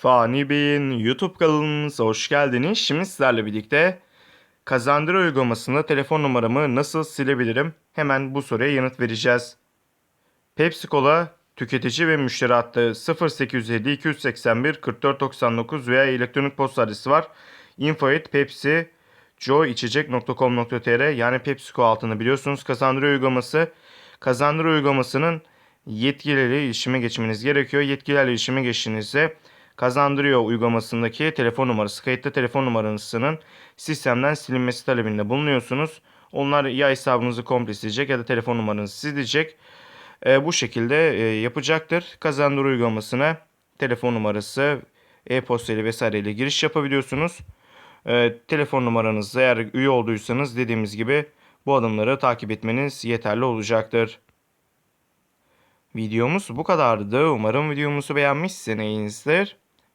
Fani Bey'in YouTube kanalımıza hoş geldiniz. Şimdi sizlerle birlikte Kazandıra uygulamasında telefon numaramı nasıl silebilirim? Hemen bu soruya yanıt vereceğiz. Pepsi Cola tüketici ve müşteri hattı 0850 281 4499 veya elektronik posta adresi var. info@pepsi joyiçecek.com.tr yani PepsiCo altını biliyorsunuz Kazandıra uygulaması. Kazandıra uygulamasının yetkilileri iletişime geçmeniz gerekiyor. Yetkililerle iletişime geçtiğinizde Kazandırıyor uygulamasındaki telefon numarası, kayıtlı telefon numarasının sistemden silinmesi talebinde bulunuyorsunuz. Onlar ya hesabınızı komple silecek ya da telefon numaranızı silecek. E, bu şekilde e, yapacaktır. Kazandır uygulamasına telefon numarası, e-posta ile vesaire ile giriş yapabiliyorsunuz. E, telefon numaranızı eğer üye olduysanız dediğimiz gibi bu adımları takip etmeniz yeterli olacaktır. Videomuz bu kadardı. Umarım videomuzu beğenmişsinizdir.